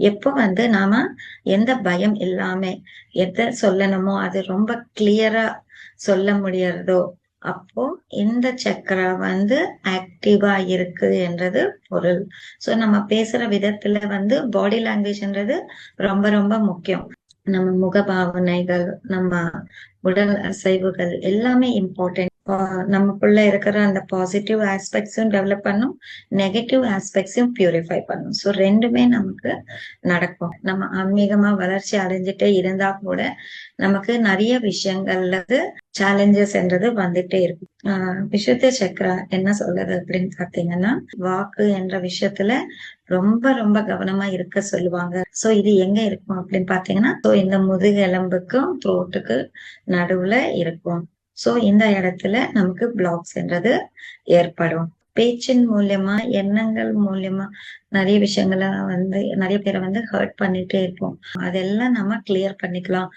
எப்போ வந்து நாம எந்த பயம் இல்லாம எதை சொல்லணுமோ அது ரொம்ப கிளியரா சொல்ல முடியறதோ அப்போ இந்த சக்கரா வந்து ஆக்டிவா இருக்கு என்றது பொருள். சோ நம்ம பேசுற விதத்துல வந்து பாடி லாங்குவேஜ்ன்றது ரொம்ப ரொம்ப முக்கியம். நம்ம முக பாவனைகள் நம்ம உடல் அசைவுகள் எல்லாமே இம்பார்ட்டன்ட் நமக்குள்ள இருக்கிற அந்த பாசிட்டிவ் ஆஸ்பெக்ட்ஸும் டெவலப் பண்ணும் நெகட்டிவ் ஆஸ்பெக்ட்ஸையும் பியூரிஃபை பண்ணும். ஸோ ரெண்டுமே நமக்கு நடக்கும். நம்ம ஆன்மீகமா வளர்ச்சி அடைஞ்சிட்டே இருந்தா கூட நமக்கு நிறைய விஷயங்கள்ல சேலஞ்சஸ் என்றது வந்துட்டே இருக்கும். ஆஹ் சக்கரா என்ன சொல்றது அப்படின்னு பாத்தீங்கன்னா வாக்கு என்ற விஷயத்துல ரொம்ப ரொம்ப கவனமா இருக்க சொல்லுவாங்க. சோ இது எங்க இருக்கும் அப்படின்னு பாத்தீங்கன்னா சோ இந்த முதுகெலும்புக்கும் த்ரோட்டுக்கு நடுவுல இருக்கும். சோ இந்த இடத்துல நமக்கு பிளாக்ஸ்ன்றது ஏற்படும். பேச்சின் மூலியமா எண்ணங்கள் மூலியமா நிறைய விஷயங்களை வந்து நிறைய பேரை வந்து ஹர்ட் பண்ணிட்டே இருப்போம். அதெல்லாம் நம்ம கிளியர் பண்ணிக்கலாம்.